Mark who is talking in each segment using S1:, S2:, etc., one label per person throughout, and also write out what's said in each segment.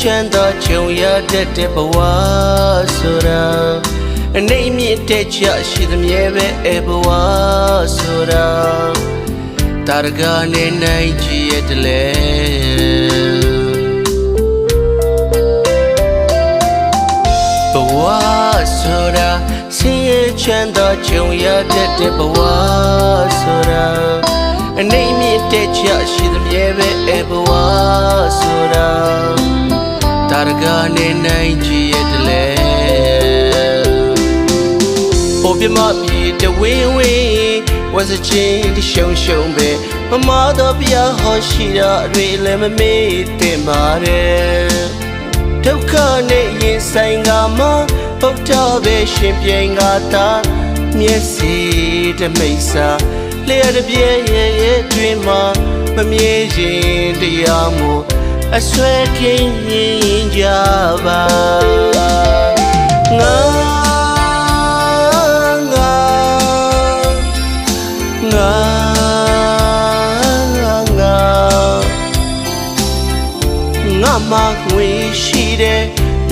S1: ချမ်းသာကြုံရတတ်တဲ့ဘဝဆိုတာအနေမြင့်တဲ့ချရှိသမျှပဲအဘဝဆိုတာတာရကနေနိုင်ကြည့်ရတယ်လေဘဝဆိုတာဆင်းရဲချမ်းသာကြုံရတတ်တဲ့ဘဝဆိုတာ အနေမြင့်တဲ့ချရှိသမျှပဲအဘဝဆိုတာတာရကနေနိုင်ကြည့်ရတယ်လေဟိုပြမပြေတဝင်းဝင်းဝစချင်းတရှုံရှုံပဲမမတော့ပြဟောရှိတာအတွေလည်းမမေ့တင်ပါတယ်ဒုက္ခနဲ့ရင်ဆိုင်ကမှပုတ်တော့ပဲရှင်ပြိန်ကသာမျက်စိတမိတ်စာ လျှက်တစ်ပြည့်ရဲ့ရဲ့တွင်မှမမြဲရင်တရားမို့အဆွဲကင်းရင်ကြပါငါငါငါငါငါမငွေရှိတယ်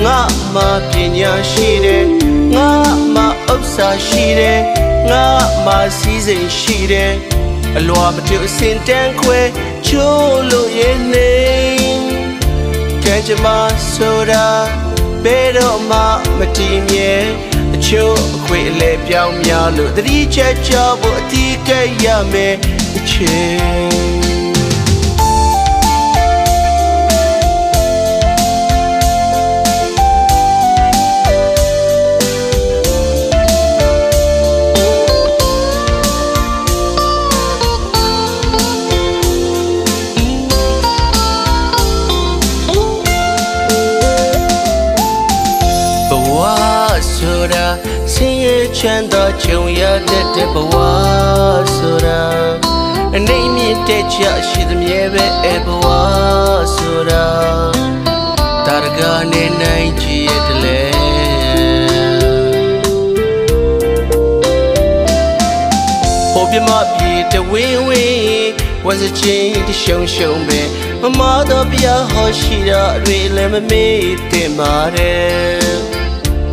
S1: ငါမပညာရှိတယ်ငါမဥစ္စာရှိတယ်ငါ မစီစဉ်ရှိတယ်အလွာမတူအစင်တန်းခွဲချိုးလို့ရဲ့နေကံကြမ္မာဆိုတာဘယ်တော့မှမတည်မြဲအချို့အခွေအလဲပြောင်းများလို့တတိချက်ချဖို့အတီးကပ်ရမယ်အချိန် ဆိုတာဆင်းရဲချမ်းသာကြုံရတတ်တဲ့ဘဝဆိုတာအနေမြင့်တဲ့ချရှိသမျှပဲအဘဝဆိုတာတာရကနေနိုင်ကြည့်ရတယ်လေဟိုပြမပြေတဝင်းဝင်းဝစချင်းတရှုံရှုံပဲမမတော့ပြဟောရှိတာအတွေလည်းမမေ့တင်ပါတယ်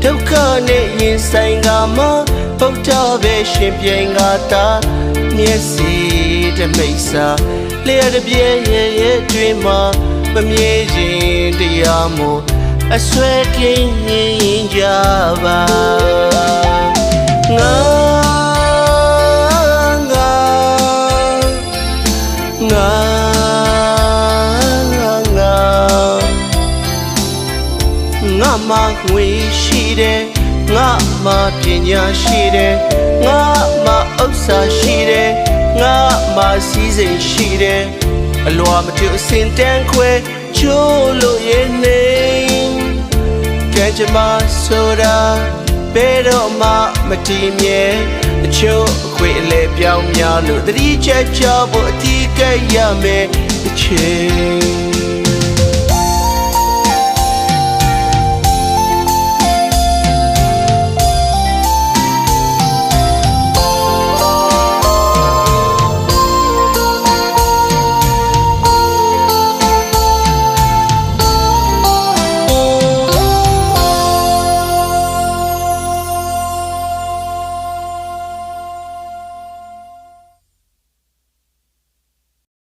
S1: ဒုက္ခနဲ့ရင်ဆိုင်ကမှပုတ်တော့ပဲရှင်ပြိန်ကသာမျက်စိတမိတ်စာလျှက်တစ်ပြည့်ရဲ့ရဲ့တွင်မှမမြဲခြင်းတရားမို့အဆွဲကင်းရင်ကြပါငါငါငါငါငါမငွေရှိ တယ်ငါမပညာရှိတယ်ငါမဥစ္စာရှိတယ်ငါမစီစဉ်ရှိတယ်အလွာမတူအစင်တန်းခွဲချိုးလို့ရဲ့နေကဲကြမ္မာဆိုတာဘယ်တော့မှမတည်မြဲအချို့အခွေအလဲပြောင်းများလို့တတိချက်ချဖို့အတီးကပ်ရမယ်အချိန်